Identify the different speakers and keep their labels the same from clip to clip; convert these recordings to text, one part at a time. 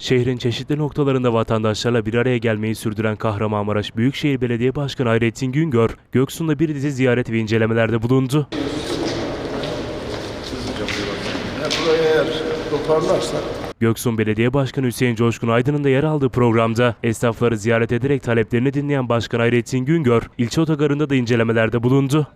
Speaker 1: Şehrin çeşitli noktalarında vatandaşlarla bir araya gelmeyi sürdüren Kahramanmaraş Büyükşehir Belediye Başkanı Hayrettin Güngör, Göksu'nda bir dizi ziyaret ve incelemelerde bulundu. Göksun Belediye Başkanı Hüseyin Coşkun Aydın'ın da yer aldığı programda esnafları ziyaret ederek taleplerini dinleyen Başkan Hayrettin Güngör, ilçe otogarında da incelemelerde bulundu.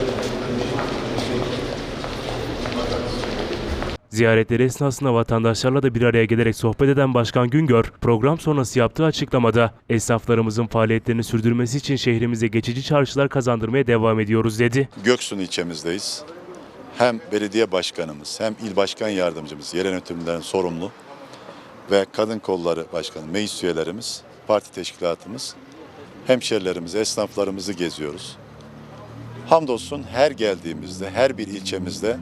Speaker 1: Ziyaretleri esnasında vatandaşlarla da bir araya gelerek sohbet eden Başkan Güngör, program sonrası yaptığı açıklamada esnaflarımızın faaliyetlerini sürdürmesi için şehrimize geçici çarşılar kazandırmaya devam ediyoruz dedi.
Speaker 2: Göksun ilçemizdeyiz. Hem belediye başkanımız hem il başkan yardımcımız yerel yönetimden sorumlu ve kadın kolları başkanı, meclis üyelerimiz, parti teşkilatımız, hemşerilerimizi, esnaflarımızı geziyoruz. Hamdolsun her geldiğimizde, her bir ilçemizde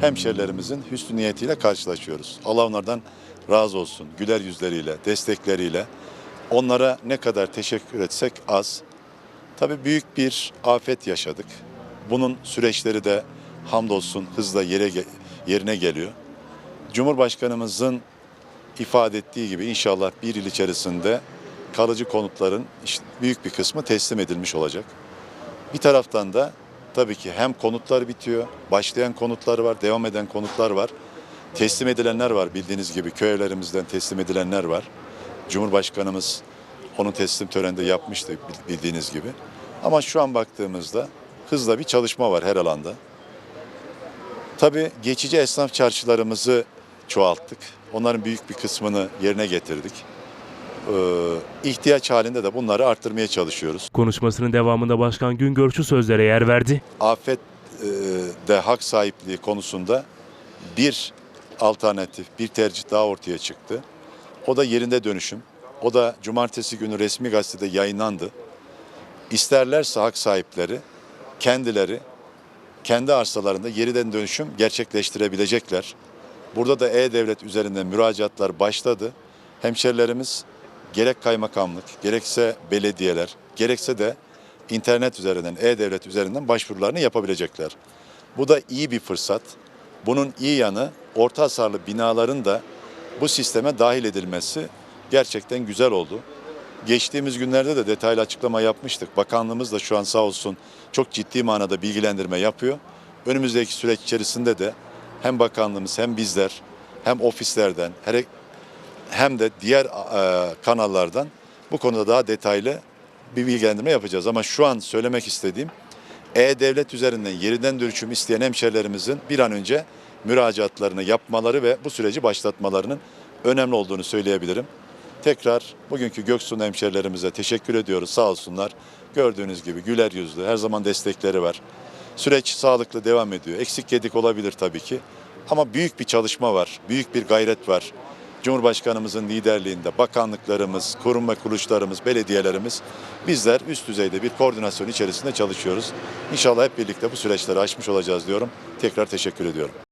Speaker 2: hemşerilerimizin hüsnü niyetiyle karşılaşıyoruz. Allah onlardan razı olsun. Güler yüzleriyle, destekleriyle. Onlara ne kadar teşekkür etsek az. Tabii büyük bir afet yaşadık. Bunun süreçleri de hamdolsun hızla yere yerine geliyor. Cumhurbaşkanımızın ifade ettiği gibi inşallah bir yıl içerisinde kalıcı konutların büyük bir kısmı teslim edilmiş olacak. Bir taraftan da tabii ki hem konutlar bitiyor, başlayan konutlar var, devam eden konutlar var. Teslim edilenler var bildiğiniz gibi köy evlerimizden teslim edilenler var. Cumhurbaşkanımız onun teslim töreninde yapmıştı bildiğiniz gibi. Ama şu an baktığımızda hızla bir çalışma var her alanda. Tabii geçici esnaf çarşılarımızı çoğalttık. Onların büyük bir kısmını yerine getirdik. Ee, ihtiyaç halinde de bunları arttırmaya çalışıyoruz.
Speaker 1: Konuşmasının devamında Başkan Güngör şu sözlere yer verdi.
Speaker 2: Afet e, de hak sahipliği konusunda bir alternatif, bir tercih daha ortaya çıktı. O da yerinde dönüşüm. O da cumartesi günü resmi gazetede yayınlandı. İsterlerse hak sahipleri kendileri kendi arsalarında yeriden dönüşüm gerçekleştirebilecekler. Burada da E-Devlet üzerinden müracaatlar başladı. Hemşerilerimiz gerek kaymakamlık, gerekse belediyeler, gerekse de internet üzerinden, E-Devlet üzerinden başvurularını yapabilecekler. Bu da iyi bir fırsat. Bunun iyi yanı orta hasarlı binaların da bu sisteme dahil edilmesi gerçekten güzel oldu. Geçtiğimiz günlerde de detaylı açıklama yapmıştık. Bakanlığımız da şu an sağ olsun çok ciddi manada bilgilendirme yapıyor. Önümüzdeki süreç içerisinde de hem bakanlığımız hem bizler hem ofislerden her- hem de diğer e, kanallardan bu konuda daha detaylı bir bilgilendirme yapacağız. Ama şu an söylemek istediğim E-Devlet üzerinden yeniden dönüşüm isteyen hemşerilerimizin bir an önce müracaatlarını yapmaları ve bu süreci başlatmalarının önemli olduğunu söyleyebilirim. Tekrar bugünkü Göksun hemşerilerimize teşekkür ediyoruz. Sağ olsunlar. Gördüğünüz gibi güler yüzlü, her zaman destekleri var. Süreç sağlıklı devam ediyor. Eksik gedik olabilir tabii ki. Ama büyük bir çalışma var, büyük bir gayret var. Cumhurbaşkanımızın liderliğinde bakanlıklarımız, kurum ve kuruluşlarımız, belediyelerimiz bizler üst düzeyde bir koordinasyon içerisinde çalışıyoruz. İnşallah hep birlikte bu süreçleri aşmış olacağız diyorum. Tekrar teşekkür ediyorum.